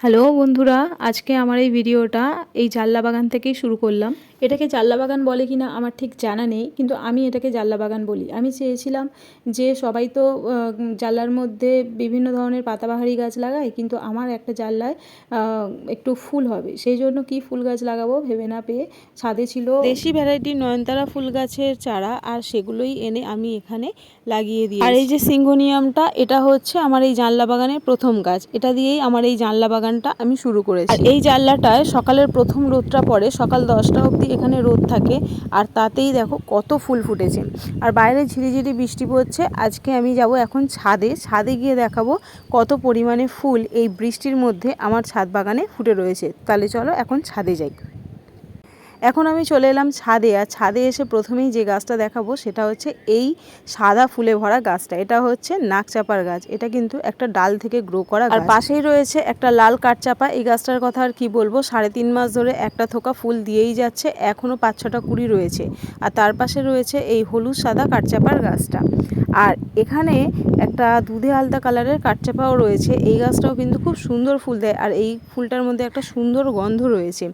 Hello বন্ধুরা আজকে আমার এই ভিডিওটা এই জাল্লা বাগান থেকেই শুরু করলাম। এটাকে জাল্লা বাগান বলে কি না আমার ঠিক জানা নেই কিন্তু আমি এটাকে জাল্লা বাগান বলি। আমি চেয়েছিলাম যে সবাই তো আহ, জানলার মধ্যে বিভিন্ন ধরনের পাতাবাহারি গাছ লাগায় কিন্তু আমার একটা জানলায় আহ, একটু ফুল হবে। সেই জন্য কি ফুল গাছ লাগাবো ভেবে না পেয়ে ছাদে ছিল দেশি ভ্যারাইটি নয়নতারা ফুল গাছের চারা আর সেগুলোই এনে আমি এখানে লাগিয়ে দিই আর এই যে সিঙ্গোনিয়ামটা এটা হচ্ছে আমার এই জানলা বাগানের প্রথম গাছ। এটা দিয়েই আমার এই জানলা বাগানটা আমি শুরু করেছি। আর এই জানলাটায় সকালের প্রথম রোদটা পড়ে সকাল দশটা অবধি এখানে রোদ থাকে আর তাতেই দেখো কত ফুল ফুটেছে। আর বাইরে ঝিরিঝিরি বৃষ্টি পড়ছে। আজকে আমি যাব এখন ছাদে। ছাদে গিয়ে দেখাবো কত পরিমাণে ফুল এই বৃষ্টির মধ্যে আমার ছাদ বাগানে ফুটে রয়েছে। তাহলে চলো এখন ছাদে যাই। এখন আমি চলে এলাম ছাদে আর ছাদে এসে প্রথমেই যে গাছটা দেখাবো সেটা হচ্ছে এই সাদা ফুলে ভরা গাছটা। এটা হচ্ছে নাকচাপার গাছ। এটা কিন্তু একটা ডাল থেকে গ্রো করা আর পাশেই রয়েছে একটা লাল কাঠচাপা। এই গাছটার কথা আর কি বলব সাড়ে তিন মাস ধরে একটা থোকা ফুল দিয়েই যাচ্ছে এখনও পাঁচ ছটা কুড়ি রয়েছে। আর তার পাশে রয়েছে এই হলুদ সাদা কাঠচাপার গাছটা। আর এখানে একটা দুধে আলতা কালারের কাঠচাপাও রয়েছে। এই গাছটাও কিন্তু খুব সুন্দর ফুল দেয় আর এই ফুলটার মধ্যে একটা সুন্দর গন্ধ রয়েছে।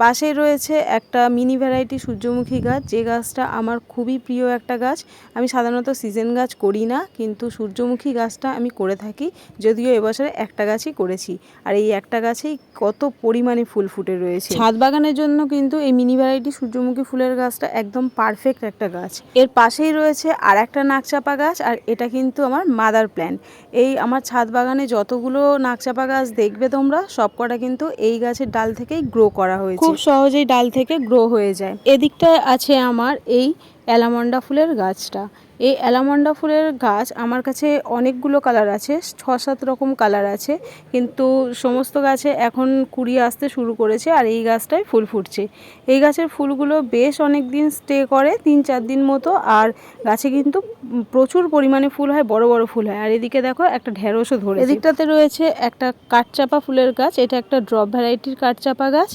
পাশেই রয়েছে একটা মিনি ভ্যারাইটি সূর্যমুখী গাছ। যে গাছটা আমার খুবই প্রিয় একটা গাছ। আমি সাধারণত সিজন গাছ করি না, কিন্তু সূর্যমুখী গাছটা আমি করে থাকি। যদিও এবছরে একটা গাছই করেছি। আর এই একটা গাছেই কত পরিমাণে ফুল ফুটে রয়েছে। ছাদ বাগানের জন্য কিন্তু এই মিনি ভ্যারাইটি সূর্যমুখী ফুলের গাছটা একদম পারফেক্ট একটা গাছ। এর পাশেই রয়েছে আর একটা নাকচাপা গাছ, আর এটা কিন্তু আমার মাদার প্ল্যান্ট এই আমার ছাদ বাগানে যতগুলো নাকচাপা গাছ দেখবে তোমরা, সবকটা কিন্তু এই গাছের ডাল থেকেই গ্রো করা হয়েছে। খুব সহজেই ডাল থেকে গ্রো হয়ে যায়। এদিকটা আছে আমার এই অ্যালামন্ডা ফুলের গাছটা। এই অ্যালামন্ডা ফুলের গাছ আমার কাছে অনেকগুলো কালার আছে, ছ সাত রকম কালার আছে, কিন্তু সমস্ত গাছে এখন কুড়ি আসতে শুরু করেছে আর এই গাছটায় ফুল ফুটছে। এই গাছের ফুলগুলো বেশ অনেক দিন স্টে করে, তিন চার দিন মতো, আর গাছে কিন্তু প্রচুর পরিমাণে ফুল হয়, বড় বড় ফুল হয়। আর এদিকে দেখো, একটা ঢেঁড়সও ধরে এদিকটাতে রয়েছে একটা কাঠচাপা ফুলের গাছ, এটা একটা ড্রপ ভ্যারাইটির কাঠচাপা গাছ,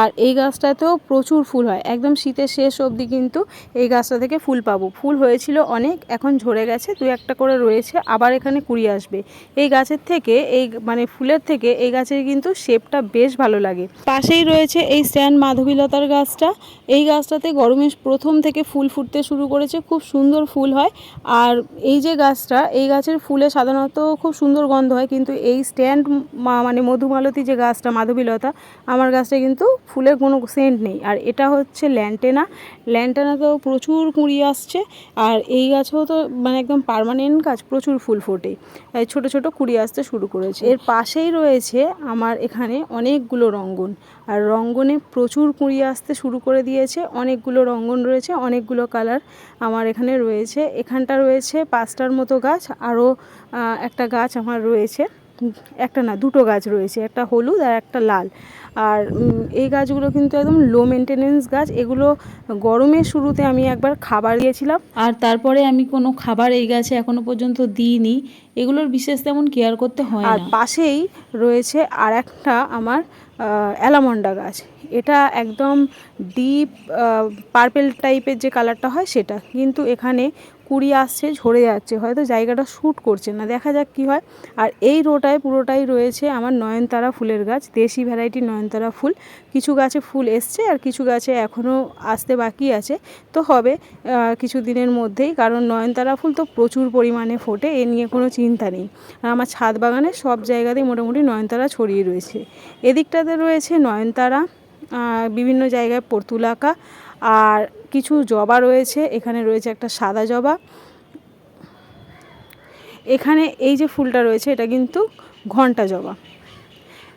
আর এই গাছটাতেও প্রচুর ফুল হয়। একদম শীতের শেষ অবধি কিন্তু এই গাছটা থেকে ফুল পাবো। ফুল হয়েছিল অনেক এখন ঝরে গেছে, দু একটা করে রয়েছে, আবার এখানে কুড়ি আসবে। এই গাছের থেকে, এই মানে ফুলের থেকে, এই গাছের কিন্তু শেপটা বেশ ভালো লাগে। পাশেই রয়েছে এই স্ট্যান্ড মাধবীলতার গাছটা। এই গাছটাতে গরমের প্রথম থেকে ফুল ফুটতে শুরু করেছে, খুব সুন্দর ফুল হয়। আর এই যে গাছটা, এই গাছের ফুলে সাধারণত খুব সুন্দর গন্ধ হয়, কিন্তু এই স্ট্যান্ড মানে মধুমালতী যে গাছটা, মাধবীলতা, আমার গাছটা কিন্তু ফুলের কোনো সেন্ট নেই। আর এটা হচ্ছে ল্যান্টেনা। ল্যান্টেনাতেও প্রচুর কুঁড়ি আসছে। আর এই গাছেও তো মানে একদম পারমানেন্ট গাছ প্রচুর ফুল ফোটে। ছোট ছোট কুড়ি আসতে শুরু করেছে। এর পাশেই রয়েছে আমার এখানে অনেকগুলো রঙ্গন। আর রঙ্গনে প্রচুর কুঁড়ি আসতে শুরু করে দিয়েছে। অনেকগুলো রঙ্গন রয়েছে, অনেকগুলো কালার আমার এখানে রয়েছে। এখানটা রয়েছে পাঁচটার মতো গাছ, আরও একটা গাছ আমার রয়েছে। একটা না দুটো গাছ রয়েছে একটা হলুদ আর একটা লাল। আর এই গাছগুলো কিন্তু একদম লো মেনটেনেন্স গাছ। এগুলো গরমের শুরুতে আমি একবার খাবার দিয়েছিলাম। আর তারপরে আমি কোনো খাবার এই গাছে এখনও পর্যন্ত দিইনি। এগুলোর বিশেষ তেমন কেয়ার করতে হয় আর পাশেই রয়েছে আর একটা আমার অ্যালামন্ডা গাছ। এটা একদম ডিপ পার্পেল টাইপের যে কালারটা হয় সেটা। কিন্তু এখানে কুড়ি আসছে, ঝরে যাচ্ছে, হয়তো জায়গাটা শ্যুট করছে না। দেখা যাক কি হয়। আর এই রোটায়, পুরোটাই রয়েছে আমার নয়নতারা ফুলের গাছ, দেশি ভ্যারাইটি নয়নতারা ফুল। কিছু গাছে ফুল এসছে আর কিছু গাছে এখনও আসতে বাকি আছে। তো হবে কিছু দিনের মধ্যেই, কারণ নয়নতারা ফুল তো প্রচুর পরিমাণে ফোটে, এ নিয়ে কোনো চিন্তা নেই। আর আমার ছাদ বাগানে সব জায়গাতেই মোটামুটি নয়নতারা ছড়িয়ে রয়েছে। এদিকটাতে রয়েছে নয়নতারা বিভিন্ন জায়গায় পর্তুলাকা, আর কিছু জবা রয়েছে এখানে রয়েছে একটা সাদা জবা। এখানে এই যে ফুলটা রয়েছে এটা কিন্তু ঘণ্টা জবা।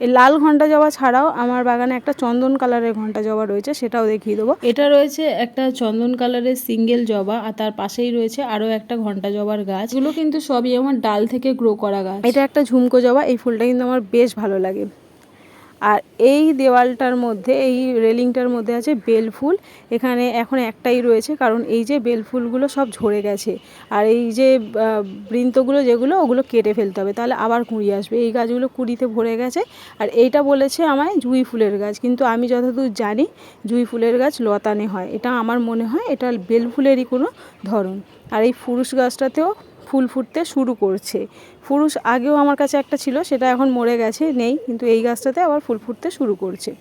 এই লাল ঘণ্টা জবা ছাড়াও আমার বাগানে একটা চন্দন কালারের ঘণ্টা জবা রয়েছে সেটাও দেখিয়ে দেবো। এটা রয়েছে একটা চন্দন কালারের সিঙ্গেল জবা আর তার পাশেই রয়েছে আরও একটা ঘণ্টা জবার গাছ। এগুলো কিন্তু সবই আমার ডাল থেকে গ্রো করা গাছ। এটা একটা ঝুমকো জবা এই ফুলটা কিন্তু আমার বেশ ভালো লাগে। আর এই দেওয়ালটার মধ্যে, এই রেলিংটার মধ্যে আছে বেল ফুল। এখানে এখন একটাই রয়েছে, কারণ এই যে বেল ফুলগুলো সব ঝরে গেছে। আর এই যে বৃন্তগুলো যেগুলো, ওগুলো কেটে ফেলতে হবে। তাহলে আবার কুঁড়ি আসবে। এই গাছগুলো কুড়িতে ভরে গেছে। আর এইটা বলেছে আমায় জুঁই ফুলের গাছ। কিন্তু আমি যতদূর জানি, জুঁই ফুলের গাছ লতানে হয়। এটা আমার মনে হয়, এটা বেল ফুলেরই কোনো ধরন। আর এই ফুরুষ গাছটাতেও ফুল ফুটতে শুরু করছে। পুরুষ আগেও আমার কাছে একটা ছিল, সেটা এখন মরে গেছে, নেই, কিন্তু এই গাছটাতে আবার ফুল ফুটতে শুরু করছে।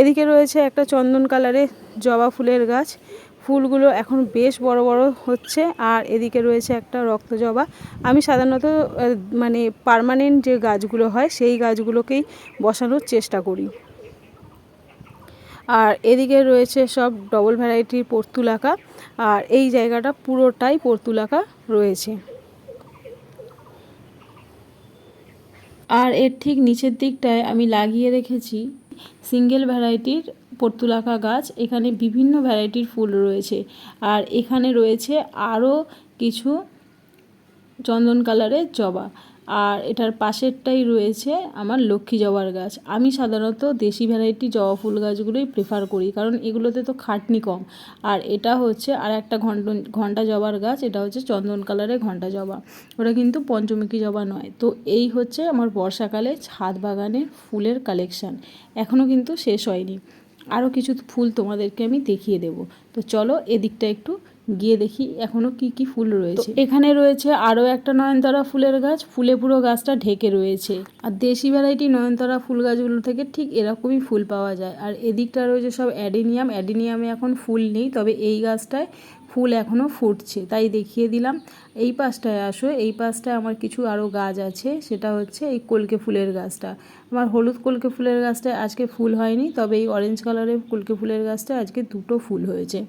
এদিকে রয়েছে একটা চন্দন কালারে জবা ফুলের গাছ। ফুলগুলো এখন বেশ বড় বড় হচ্ছে, আর এদিকে রয়েছে একটা রক্ত জবা। আমি সাধারণত মানে পার্মানেন্ট যে গাছগুলো হয়, সেই গাছগুলোকেই বসানোর চেষ্টা করি। আর এদিকে রয়েছে সব ডবল ভ্যারাইটির পর্তুলাকা, আর এই জায়গাটা পুরোটাই পর্তুলাকা রয়েছে। আর এর ঠিক নিচের দিকটায় আমি লাগিয়ে রেখেছি সিঙ্গেল ভ্যারাইটির পর্তুলাকা গাছ। এখানে বিভিন্ন ভ্যারাইটির ফুল রয়েছে। আর এখানে রয়েছে আরও কিছু চন্দন কালারের জবা। আর এটার পাশেরটাই রয়েছে আমার লক্ষ্মী জবার গাছ। আমি সাধারণত দেশি ভ্যারাইটি জবা ফুল গাছগুলোই প্রেফার করি, কারণ এগুলোতে তো খাটনি কম। আর এটা হচ্ছে আর একটা ঘন্ট ঘণ্টা জবার গাছ, এটা হচ্ছে চন্দন কালারের ঘণ্টা জবা। ওটা কিন্তু পঞ্চমুখী জবা নয়। তো এই হচ্ছে আমার বর্ষাকালে ছাদ বাগানের ফুলের কালেকশান এখনও কিন্তু শেষ হয়নি। আরও কিছু ফুল তোমাদেরকে আমি দেখিয়ে দেব। তো চলো এদিকটা একটু গিয়ে দেখি এখনও কি কি ফুল রয়েছে। এখানে রয়েছে আরও একটা নয়নতারা ফুলের গাছ ফুলে পুরো গাছটা ঢেকে রয়েছে। আর দেশি ভ্যারাইটি নয়নতারা ফুল গাছগুলো থেকে ঠিক এরকমই ফুল পাওয়া যায়। আর এদিকটা রয়েছে সব অ্যাডিনিয়াম। অ্যাডিনিয়ামে এখন ফুল নেই তবে এই গাছটায় ফুল এখনও ফুটছে। তাই দেখিয়ে দিলাম। এই পাশটায় আসো। এই পাশটায় আমার কিছু আরও গাছ আছে। সেটা হচ্ছে এই কলকে ফুলের গাছটা। আমার হলুদ কলকে ফুলের গাছটায় আজকে ফুল হয়নি তবে এই অরেঞ্জ কালারের কলকে ফুলের গাছটায় আজকে দুটো ফুল হয়েছে।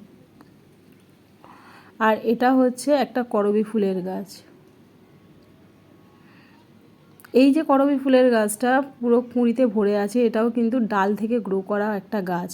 আর এটা হচ্ছে একটা করবী ফুলের গাছ। এই যে করবী ফুলের গাছটা পুরো কুঁড়িতে ভরে আছে, এটাও কিন্তু ডাল থেকে গ্রো করা একটা গাছ।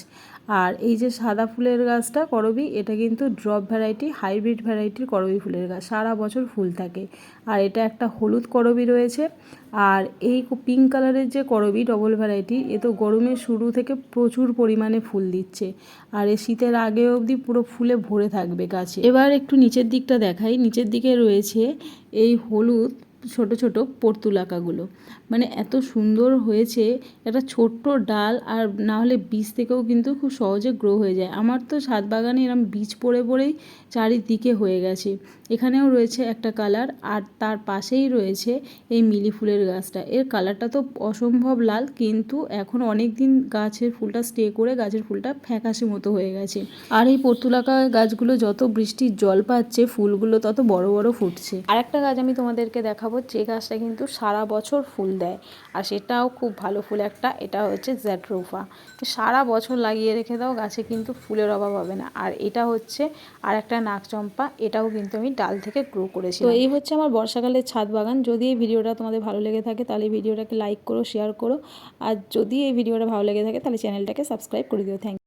আর এই যে সাদা ফুলের গাছটা করবী, এটা কিন্তু ড্রপ ভ্যারাইটি হাইব্রিড ভ্যারাইটির করবী ফুলের গাছ। সারা বছর ফুল থাকে। আর এটা একটা হলুদ করবী রয়েছে। আর এই পিঙ্ক কালারের যে করবী ডবল ভ্যারাইটি এ তো গরমের শুরু থেকে প্রচুর পরিমাণে ফুল দিচ্ছে। আর এ শীতের আগে অবধি পুরো ফুলে ভরে থাকবে গাছে। এবার একটু নিচের দিকটা দেখাই। নিচের দিকে রয়েছে এই হলুদ ছোট ছোট পর্তুলাকাগুলো মানে এত সুন্দর হয়েছে, একটা ছোট্ট ডাল আর না হলে বীজ থেকেও কিন্তু খুব সহজে গ্রো হয়ে যায়। আমার তো ছাদ বাগানে এরম বীজ পড়ে পড়েই চারিদিকে হয়ে গেছে। এখানেও রয়েছে একটা কালার আর তার পাশেই রয়েছে এই মিলি ফুলের গাছটা। এর কালারটা তো অসম্ভব লাল, কিন্তু এখন অনেক দিন গাছের ফুলটা স্টে করে গাছের ফুলটা ফ্যাকাশে মতো হয়ে গেছে। আর এই পর্তুলাকা গাছগুলো যত বৃষ্টির জল পাচ্ছে, ফুলগুলো তত বড় বড় ফুটছে। আর একটা গাছ আমি তোমাদেরকে দেখাবো যে গাছটা কিন্তু সারা বছর ফুল দেয়। আর সেটাও খুব ভালো ফুল একটা, এটা হচ্ছে জ্যাট্রোফা সারা বছর লাগিয়ে রেখে দাও, গাছে কিন্তু ফুলের অভাব হবে না। আর এটা হচ্ছে আর একটা নাকচম্পা এটাও কিন্তু আমি ডাল থেকে গ্রো করেছি তো এই হচ্ছে আমার বর্ষাকালের ছাদ বাগান। যদি এই ভিডিওটা তোমাদের ভালো লেগে থাকে, তাহলে ভিডিওটাকে লাইক করো শেয়ার করো। আর যদি এই ভিডিওটা ভালো লেগে থাকে, তাহলে চ্যানেলটাকে সাবস্ক্রাইব করে দিও। থ্যাংক